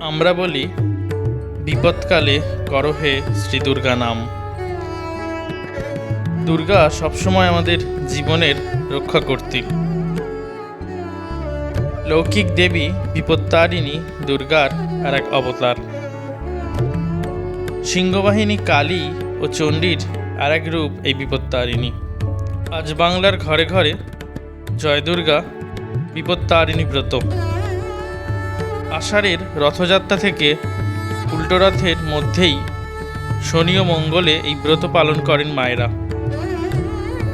আমরা বলি, বিপদকালে করহে শ্রী দুর্গা নাম। দুর্গা সবসময় আমাদের জীবনের রক্ষা করতে লৌকিক দেবী বিপত্তারিণী দুর্গার আর এক অবতার। সিংহবাহিনী কালী ও চণ্ডীর আর এক রূপ এই বিপত্তারিণী। আজ বাংলার ঘরে ঘরে জয় দুর্গা বিপত্তারিণী ব্রত। আষাঢ়ের রথযাত্রা থেকে উল্টো রথের মধ্যেই শনি ও মঙ্গলে এই ব্রত পালন করেন মায়েরা।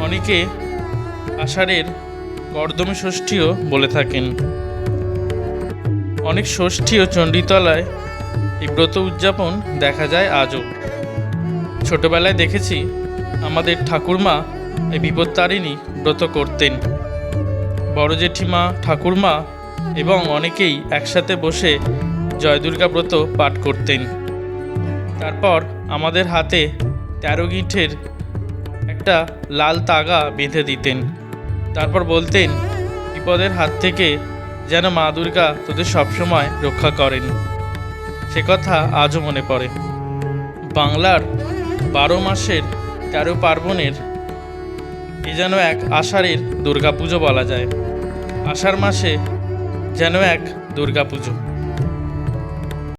অনেকে আষাঢ়ের কর্দমী ষষ্ঠীও বলে থাকেন। অনেক ষষ্ঠী ও চণ্ডীতলায় এই ব্রত উদযাপন দেখা যায় আজও। ছোটবেলায় দেখেছি আমাদের ঠাকুরমা এই বিপত্তারিণী ব্রত করতেন। বড় জেঠিমা ঠাকুরমা এবং অনেকেই একসাথে বসে জয় দুর্গা ব্রত পাঠ করতেন। তারপর আমাদের হাতে তেরো গিঁঠের একটা লাল তাগা বেঁধে দিতেন। তারপর বলতেন, বিপদের হাত থেকে যেন মা দুর্গা তোদের সবসময় রক্ষা করেন। সে কথা আজও মনে পড়ে। বাংলার বারো মাসের তেরো পার্বণের এ যেন এক আষাঢ়ের দুর্গাপুজো বলা যায়। আষাঢ় মাসে যেন এক দুর্গাপুজো।